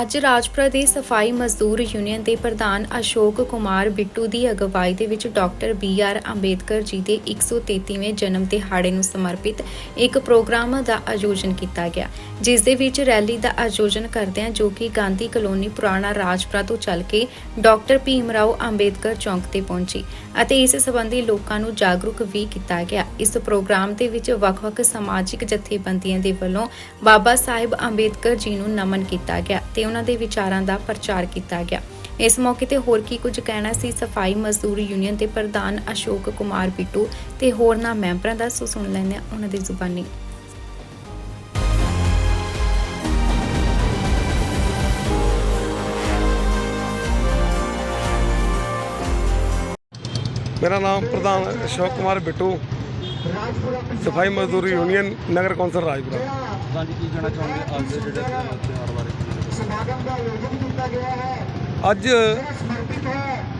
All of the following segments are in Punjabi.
ਅੱਜ ਰਾਜਪੁਰਾ ਦੇ ਸਫ਼ਾਈ ਮਜ਼ਦੂਰ ਯੂਨੀਅਨ ਦੇ ਪ੍ਰਧਾਨ ਅਸ਼ੋਕ ਕੁਮਾਰ ਬਿੱਟੂ ਦੀ ਅਗਵਾਈ ਦੇ ਵਿੱਚ doctor B R Ambedkar ji ਦੇ 133ਵੇਂ ਜਨਮ ਦਿਹਾੜੇ ਨੂੰ ਸਮਰਪਿਤ ਇੱਕ ਪ੍ਰੋਗਰਾਮ ਦਾ ਆਯੋਜਨ ਕੀਤਾ ਗਿਆ, ਜਿਸ ਦੇ ਵਿੱਚ ਰੈਲੀ ਦਾ ਆਯੋਜਨ ਕਰਦਿਆਂ ਜੋ ਕਿ ਗਾਂਧੀ ਕਲੋਨੀ ਪੁਰਾਣਾ ਰਾਜਪੁਰਾ ਤੋਂ ਚੱਲ ਕੇ ਡਾਕਟਰ ਭੀਮ ਰਾਓ ਅੰਬੇਦਕਰ ਚੌਂਕ ਤੇ ਪਹੁੰਚੀ। ਅਤੇ ਇਸ ਸੰਬੰਧੀ ਲੋਕਾਂ ਨੂੰ ਜਾਗਰੂਕ ਵੀ ਕੀਤਾ ਗਿਆ। ਇਸ ਪ੍ਰੋਗਰਾਮ ਦੇ ਵਿੱਚ ਵੱਖ-ਵੱਖ ਸਮਾਜਿਕ ਜਥੇਬੰਦੀਆਂ ਦੇ ਵੱਲੋਂ ਬਾਬਾ ਸਾਹਿਬ ਅੰਬੇਦਕਰ ਜੀ ਨੂੰ ਨਮਨ ਕੀਤਾ ਗਿਆ ਤੇ ਉਹਨਾਂ ਦੇ ਵਿਚਾਰਾਂ ਦਾ ਪ੍ਰਚਾਰ ਕੀਤਾ ਗਿਆ। ਇਸ ਮੌਕੇ ਤੇ ਹੋਰ ਕੀ ਕੁਝ ਕਹਿਣਾ ਸੀ, ਸਫ਼ਾਈ ਮਜ਼ਦੂਰ ਯੂਨੀਅਨ ਦੇ ਪ੍ਰਧਾਨ ਅਸ਼ੋਕ ਕੁਮਾਰ ਬਿੱਟੂ ਤੇ ਹੋਰਨਾਂ ਮੈਂਬਰਾਂ ਦਾ ਸੋ ਸੁਣ ਲੈਂਦੇ ਹਾਂ ਉਹਨਾਂ ਦੀ ਜ਼ੁਬਾਨੀ। ਮੇਰਾ ਨਾਮ ਪ੍ਰਧਾਨ ਅਸ਼ੋਕ ਕੁਮਾਰ ਬਿੱਟੂ ਸਫ਼ਾਈ ਮਜ਼ਦੂਰ ਯੂਨੀਅਨ ਨਗਰ ਕੌਂਸਲ ਰਾਜਪੁਰਾ। ਹਾਂਜੀ ਕੀ ਕਹਿਣਾ ਚਾਹੁੰਦੇ ਅੱਜ ਦੇ ਜਿਹੜੇ ਤਿਉਹਾਰ ਬਾਰੇ? ਅੱਜ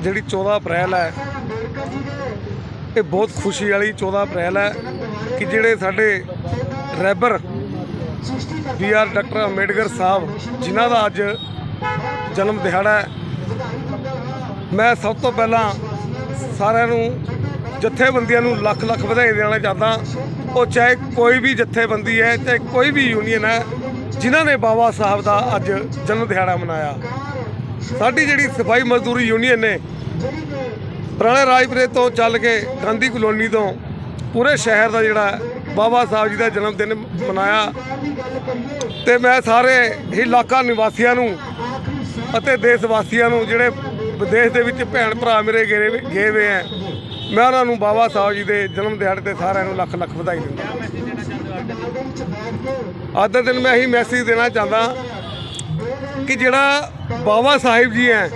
ਜਿਹੜੀ 14 ਅਪ੍ਰੈਲ ਹੈ ਇਹ ਬਹੁਤ ਖੁਸ਼ੀ ਵਾਲੀ 14 ਅਪ੍ਰੈਲ ਹੈ ਕਿ ਜਿਹੜੇ ਸਾਡੇ ਰੈਬਰ ਬੀ ਆਰ ਡਾਕਟਰ ਅੰਬੇਡਕਰ ਸਾਹਿਬ ਜਿਨ੍ਹਾਂ ਦਾ ਅੱਜ ਜਨਮ ਦਿਹਾੜਾ ਹੈ ਮੈਂ ਸਭ ਤੋਂ ਪਹਿਲਾਂ ਸਾਰਿਆਂ ਨੂੰ ਜਥੇਬੰਦੀਆਂ ਨੂੰ ਲੱਖ ਲੱਖ ਵਧਾਈ ਦੇਣਾ ਚਾਹੁੰਦਾ। ਉਹ ਚਾਹੇ ਕੋਈ ਵੀ ਜਥੇਬੰਦੀ ਹੈ, ਚਾਹੇ ਕੋਈ ਵੀ ਯੂਨੀਅਨ ਹੈ, ਜਿਨ੍ਹਾਂ ਨੇ ਬਾਬਾ ਸਾਹਿਬ ਦਾ ਅੱਜ ਜਨਮ ਦਿਹਾੜਾ ਮਨਾਇਆ। ਸਾਡੀ ਜਿਹੜੀ ਸਫ਼ਾਈ ਮਜ਼ਦੂਰੀ ਯੂਨੀਅਨ ਨੇ ਪੁਰਾਣੇ ਰਾਜਪੁਰੇ ਤੋਂ ਚੱਲ ਕੇ ਗਾਂਧੀ ਕਲੋਨੀ ਤੋਂ ਪੂਰੇ ਸ਼ਹਿਰ ਦਾ ਜਿਹੜਾ ਬਾਬਾ ਸਾਹਿਬ ਜੀ ਦਾ ਜਨਮ ਦਿਨ ਮਨਾਇਆ। ਤੇ ਮੈਂ ਸਾਰੇ ਹੀ ਇਲਾਕਾ ਨਿਵਾਸੀਆਂ ਨੂੰ ਅਤੇ ਦੇਸ਼ ਵਾਸੀਆਂ ਨੂੰ ਜਿਹੜੇ ਵਿਦੇਸ਼ ਦੇ ਵਿੱਚ ਭੈਣ ਭਰਾ ਮੇਰੇ ਗਏ ਗਏ ਹੋਏ ਹੈ ਮੈਂ ਉਹਨਾਂ ਨੂੰ ਬਾਬਾ ਸਾਹਿਬ ਜੀ ਦੇ ਜਨਮ ਦਿਹਾੜੇ ਤੇ ਸਾਰਿਆਂ ਨੂੰ ਲੱਖ ਲੱਖ ਵਧਾਈ ਦਿੰਦਾ। ਅੱਜ ਦਾ ਦਿਨ ਮੈਂ ਇਹੀ ਮੈਸੇਜ ਦੇਣਾ ਚਾਹੁੰਦਾ ਕਿ ਜਿਹੜਾ ਬਾਬਾ ਸਾਹਿਬ ਜੀ ਹੈ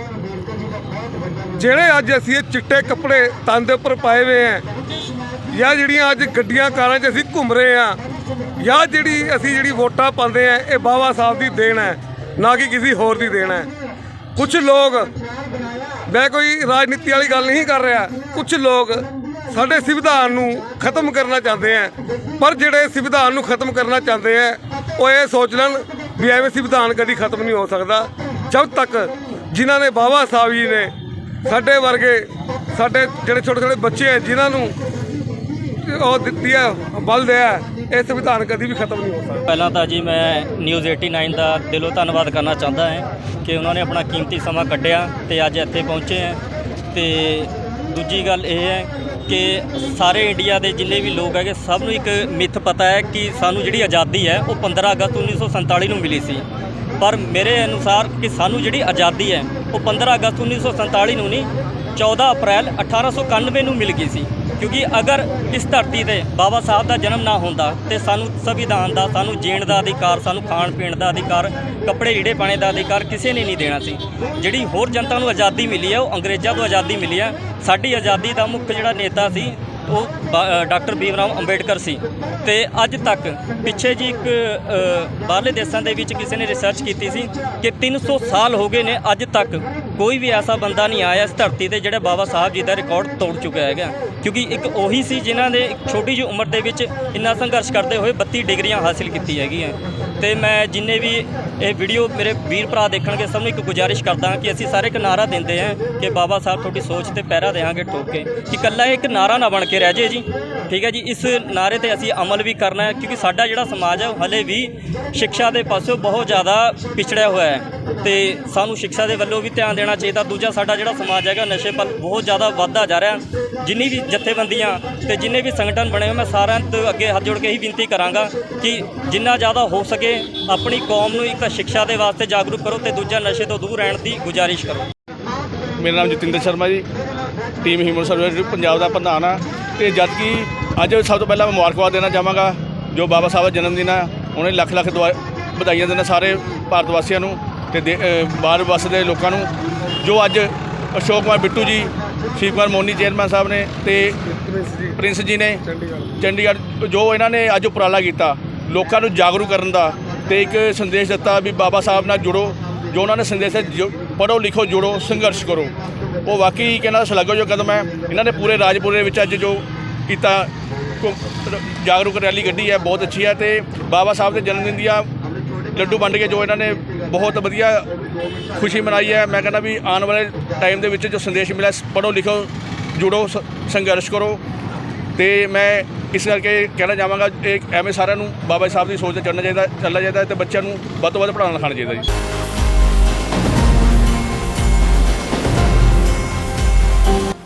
ਜਿਹੜੇ ਅੱਜ ਅਸੀਂ ਇਹ ਚਿੱਟੇ ਕੱਪੜੇ ਤਨ ਦੇ ਉੱਪਰ ਪਾਏ ਹੋਏ ਹੈ ਜਾਂ ਜਿਹੜੀਆਂ ਅੱਜ ਗੱਡੀਆਂ ਕਾਰਾਂ 'ਚ ਅਸੀਂ ਘੁੰਮ ਰਹੇ ਆ, ਜਾਂ ਜਿਹੜੀ ਅਸੀਂ ਜਿਹੜੀ ਵੋਟਾਂ ਪਾਉਂਦੇ ਆ, ਇਹ ਬਾਬਾ ਸਾਹਿਬ ਦੀ ਦੇਣ ਹੈ ਨਾ ਕਿ ਕਿਸੇ ਹੋਰ ਦੀ ਦੇਣ ਹੈ ਕੁਝ ਲੋਕ ਮੈਂ ਕੋਈ ਰਾਜਨੀਤੀ ਵਾਲੀ ਗੱਲ ਨਹੀਂ ਕਰ ਰਿਹਾ। ਕੁਝ ਲੋਕ ਸਾਡੇ ਸੰਵਿਧਾਨ ਨੂੰ ਖਤਮ ਕਰਨਾ ਚਾਹੁੰਦੇ ਆ। ਪਰ ਜਿਹੜੇ ਸੰਵਿਧਾਨ ਨੂੰ ਖਤਮ ਕਰਨਾ ਚਾਹੁੰਦੇ ਆ, ਉਹ ਇਹ ਸੋਚ ਲੈਣ ਵੀ ਐਵੇਂ ਸੰਵਿਧਾਨ ਕਦੀ ਖਤਮ ਨਹੀਂ ਹੋ ਸਕਦਾ। ਜਦ ਤੱਕ ਜਿਨ੍ਹਾਂ ਨੇ ਬਾਬਾ ਸਾਹਿਬ ਜੀ ਨੇ ਸਾਡੇ ਵਰਗੇ ਸਾਡੇ ਜਿਹੜੇ ਛੋਟੇ ਛੋਟੇ ਬੱਚੇ ਆ, ਜਿਨ੍ਹਾਂ ਨੂੰ ਉਹ ਦਿੱਤੀ ਹੈ ਬਲ ਦਿਆ ਇਹ ਸੰਵਿਧਾਨ ਕਦੀ ਵੀ ਖਤਮ ਨਹੀਂ ਹੋ ਸਕਦਾ। ਪਹਿਲਾਂ ਤਾਂ ਜੀ ਮੈਂ ਨਿਊਜ਼ 89 ਦਾ ਦਿਲੋਂ ਧੰਨਵਾਦ ਕਰਨਾ ਚਾਹੁੰਦਾ ਹਾਂ ਕਿ ਉਹਨਾਂ ਨੇ ਆਪਣਾ ਕੀਮਤੀ ਸਮਾਂ ਕੱਢਿਆ ਤੇ ਅੱਜ ਇੱਥੇ ਪਹੁੰਚੇ ਹੈ। ਤੇ ਦੂਜੀ ਗੱਲ ਇਹ ਹੈ ਕਿ ਸਾਰੇ ਇੰਡੀਆ ਦੇ ਜਿੰਨੇ ਵੀ ਲੋਕ ਹੈਗੇ, ਸਭ ਨੂੰ ਇੱਕ ਮਿੱਥ ਪਤਾ ਹੈ ਕਿ ਸਾਨੂੰ ਜਿਹੜੀ ਆਜ਼ਾਦੀ ਹੈ, ਉਹ 15 ਅਗਸਤ 1947 ਨੂੰ ਮਿਲੀ ਸੀ। ਪਰ ਮੇਰੇ ਅਨੁਸਾਰ ਕਿ ਸਾਨੂੰ ਜਿਹੜੀ ਆਜ਼ਾਦੀ ਹੈ, ਉਹ 15 ਅਗਸਤ 1947 ਨੂੰ ਨਹੀਂ 14 ਅਪ੍ਰੈਲ 1891 ਨੂੰ ਮਿਲ ਗਈ ਸੀ। ਕਿਉਂਕਿ ਅਗਰ ਇਸ ਧਰਤੀ ਤੇ ਬਾਬਾ ਸਾਹਿਬ ਦਾ ਜਨਮ ਨਾ ਹੁੰਦਾ ਤੇ ਸਾਨੂੰ ਸੰਵਿਧਾਨ ਦਾ, ਸਾਨੂੰ ਜੀਣ ਦਾ ਅਧਿਕਾਰ, ਸਾਨੂੰ ਖਾਣ ਪੀਣ ਦਾ ਅਧਿਕਾਰ, ਕੱਪੜੇ ਲੀੜੇ ਪਾਣੇ ਦਾ ਅਧਿਕਾਰ ਕਿਸੇ ਨੇ ਨਹੀਂ ਦੇਣਾ ਸੀ। ਜਿਹੜੀ ਹੋਰ ਜਨਤਾ ਨੂੰ ਆਜ਼ਾਦੀ ਮਿਲੀ ਹੈ, ਉਹ ਅੰਗਰੇਜ਼ਾਂ ਤੋਂ ਆਜ਼ਾਦੀ ਮਿਲੀ ਹੈ। ਸਾਡੀ ਆਜ਼ਾਦੀ ਦਾ ਮੁੱਖ ਜਿਹੜਾ ਨੇਤਾ ਸੀ ਉਹ ਬਾ- ਅ, ਡਾਕਟਰ ਭੀਮ ਅੰਬੇਡਕਰ ਸੀ। ਤੇ ਅੱਜ ਤੱਕ ਪਿੱਛੇ ਜੀ ਇੱਕ ਬਾਹਰਲੇ ਦੇਸ਼ਾਂ ਦੇ ਵਿੱਚ ਕਿਸੇ ਨੇ ਰਿਸਰਚ ਕੀਤੀ ਸੀ ਕਿ 300 ਸਾਲ ਹੋ ਗਏ ਨੇ ਅੱਜ ਤੱਕ ਕੋਈ ਵੀ ਐਸਾ ਬੰਦਾ ਨਹੀਂ ਆਇਆ ਇਸ ਧਰਤੀ ਤੇ ਜਿਹੜਾ ਬਾਬਾ ਸਾਹਿਬ ਜੀ ਦਾ ਰਿਕਾਰਡ ਤੋੜ ਚੁੱਕਿਆ ਹੈਗਾ। ਕਿਉਂਕਿ ਇੱਕ ਉਹੀ ਸੀ ਜਿਨ੍ਹਾਂ ਨੇ ਛੋਟੀ ਜਿਹੀ ਉਮਰ ਦੇ ਵਿੱਚ ਇੰਨਾ ਸੰਘਰਸ਼ ਕਰਦੇ ਹੋਏ 32 ਡਿਗਰੀਆਂ ਹਾਸਿਲ ਕੀਤੀ ਹੈਗੀਆਂ। ਤੇ ਮੈਂ ਜਿੰਨੇ ਵੀ ਇਹ ਵੀਡੀਓ ਮੇਰੇ ਵੀਰ ਭਰਾ ਦੇਖਣਗੇ ਸਭ ਨੂੰ ਇੱਕ ਗੁਜ਼ਾਰਿਸ਼ ਕਰਦਾ ਹਾਂ ਕਿ ਅਸੀਂ ਸਾਰੇ ਇੱਕ ਨਾਰਾ ਦਿੰਦੇ ਹਾਂ ਕਿ ਬਾਬਾ ਸਾਹਿਬ ਤੁਹਾਡੀ ਸੋਚ ਤੇ ਪਹਿਰਾ ਦੇਵਾਂਗੇ ਠੋਕ ਕੇ ਕਿ ਇਕੱਲਾ ਇਹ ਇੱਕ ਨਾਰਾ ਨਾ ਬਣ ਕੇ ਰਹਿ ਜੇ ਜੀ। ਠੀਕ ਹੈ ਜੀ, ਇਸ ਨਾਰੇ ਤੇ ਅਸੀਂ ਅਮਲ ਵੀ ਕਰਨਾ ਹੈ, ਕਿਉਂਕਿ ਸਾਡਾ ਜਿਹੜਾ ਸਮਾਜ ਹੈ, ਉਹ ਹਲੇ ਵੀ ਸਿੱਖਿਆ ਦੇ ਪਾਸਿਓਂ ਬਹੁਤ ਜ਼ਿਆਦਾ ਪਿਛੜਿਆ ਹੋਇਆ ਹੈ। ਤੇ ਸਾਨੂੰ ਸਿੱਖਿਆ ਦੇ ਵੱਲੋਂ ਵੀ ਧਿਆਨ ਦੇਣਾ ਚਾਹੀਦਾ। ਦੂਜਾ ਸਾਡਾ ਜਿਹੜਾ ਸਮਾਜ ਹੈਗਾ, ਨਸ਼ੇ ਵੱਲ ਬਹੁਤ ਜ਼ਿਆਦਾ ਵੱਧਦਾ ਜਾ ਰਿਹਾ ਜਿੰਨੀ ਵੀ ਜਥੇਬੰਦੀਆਂ ਤੇ ਜਿੰਨੇ ਵੀ ਸੰਗਠਨ ਬਣੇ ਹੋਏ, ਮੈਂ ਸਾਰਿਆਂ ਤੋਂ ਅੱਗੇ ਹੱਥ ਜੋੜ ਕੇ ਇਹੀ ਬੇਨਤੀ ਕਰਾਂਗਾ ਕਿ ਜਿੰਨਾ ਜ਼ਿਆਦਾ ਹੋ ਸਕੇ, ਆਪਣੀ ਕੌਮ ਨੂੰ ਇੱਕ ਤਾਂ ਸਿੱਖਿਆ ਦੇ ਵਾਸਤੇ ਜਾਗਰੂਕ ਕਰੋ ਤੇ ਦੂਜਾ ਨਸ਼ੇ ਤੋਂ ਦੂਰ ਰਹਿਣ ਦੀ ਗੁਜ਼ਾਰਿਸ਼ ਕਰੋ। ਮੇਰਾ ਨਾਮ Jatinder Sharma ji. Team human service Punjab ਦਾ ਪ੍ਰਧਾਨ ਆ। ਤੇ ਜਦ ਕਿ ਅੱਜ ਸਭ ਤੋਂ ਪਹਿਲਾਂ ਮੈਂ ਮੁਬਾਰਕਬਾਦ ਦੇਣਾ ਚਾਹਾਂਗਾ, ਜੋ ਬਾਬਾ ਸਾਹਿਬ ਦਾ ਜਨਮ ਦਿਨ ਆ, ਉਹਨੇ ਲੱਖ ਲੱਖ ਦੁਆ ਵਧਾਈਆਂ ਦੇਣਾ ਸਾਰੇ ਭਾਰਤ ਵਾਸੀਆਂ ਨੂੰ ਤੇ ਦੇ- ਬਾਹਰ ਵਸਦੇ ਲੋਕਾਂ ਨੂੰ, ਜੋ ਅੱਜ ਅਸ਼ੋਕ ਕੁਮਾਰ ਬਿੱਟੂ ਜੀ ਸ਼ਿਵ ਕੁਮਾਰ ਮੋਨੀ ਚੇਅਰਮੈਨ ਸਾਹਿਬ ਨੇ ਤੇ ਪ੍ਰਿੰਸ ਜੀ ਨੇ ਚੰਡੀਗੜ੍ਹ ਚੰਡੀਗੜ੍ਹ, ਜੋ ਇਹਨਾਂ ਨੇ ਅੱਜ ਉਪਰਾਲਾ ਕੀਤਾ, ਲੋਕਾਂ ਨੂੰ ਜਾਗਰੂਕ ਕਰਨ ਦਾ ਤੇ ਇੱਕ ਸੰਦੇਸ਼ ਦਿੱਤਾ ਵੀ ਬਾਬਾ ਸਾਹਿਬ ਨਾਲ ਜੁੜੋ। ਜੋ ਉਹਨਾਂ ਨੇ ਸੰਦੇਸ਼ ਹੈ ਜੋ- ਪੜ੍ਹੋ ਲਿਖੋ, ਜੁੜੋ, ਸੰਘਰਸ਼ ਕਰੋ। ਉਹ ਵਾਕਈ ਕਹਿੰਦਾ ਸ਼ਲਾਘਾਯੋਗ ਕਦਮ ਹੈ। ਇਹਨਾਂ ਨੇ ਪੂਰੇ ਰਾਜਪੁਰੇ ਵਿੱਚ ਅੱਜ ਜੋ ਕੀਤਾ ਜਾਗਰੂਕ ਰੈਲੀ ਕੱਢੀ ਹੈ, ਬਹੁਤ ਅੱਛੀ ਹੈ ਤੇ ਬਾਬਾ ਸਾਹਿਬ ਦੇ ਜਨਮ ਦਿਨ ਦੀਆਂ ਲੱਡੂ ਵੰਡ ਕੇ ਜੋ ਇਹਨਾਂ ਨੇ ਬਹੁਤ ਵਧੀਆ ਖੁਸ਼ੀ ਮਨਾਈ ਹੈ। ਮੈਂ ਕਹਿੰਦਾ ਵੀ ਆਉਣ ਵਾਲੇ ਟਾਈਮ ਦੇ ਵਿੱਚ ਜੋ ਸੰਦੇਸ਼ ਮਿਲਿਆ, ਪੜ੍ਹੋ ਲਿਖੋ, ਜੁੜੋ, ਸ- ਸੰਘਰਸ਼ ਕਰੋ। ਤੇ ਮੈਂ ਇਸ ਕਰਕੇ ਕਹਿਣਾ ਚਾਹਾਂਗਾ, ਇਹ ਐਵੇਂ ਸਾਰਿਆਂ ਨੂੰ ਬਾਬਾ ਸਾਹਿਬ ਦੀ ਸੋਚ ਤੇ ਚੱਲਣਾ ਚਾਹੀਦਾ ਚੱਲਣਾ ਚਾਹੀਦਾ ਤੇ ਬੱਚਿਆਂ ਨੂੰ ਵੱਧ ਤੋਂ ਵੱਧ ਪੜ੍ਹਾਉਣਾ ਲਿਖਾਉਣਾ ਚਾਹੀਦਾ ਜੀ।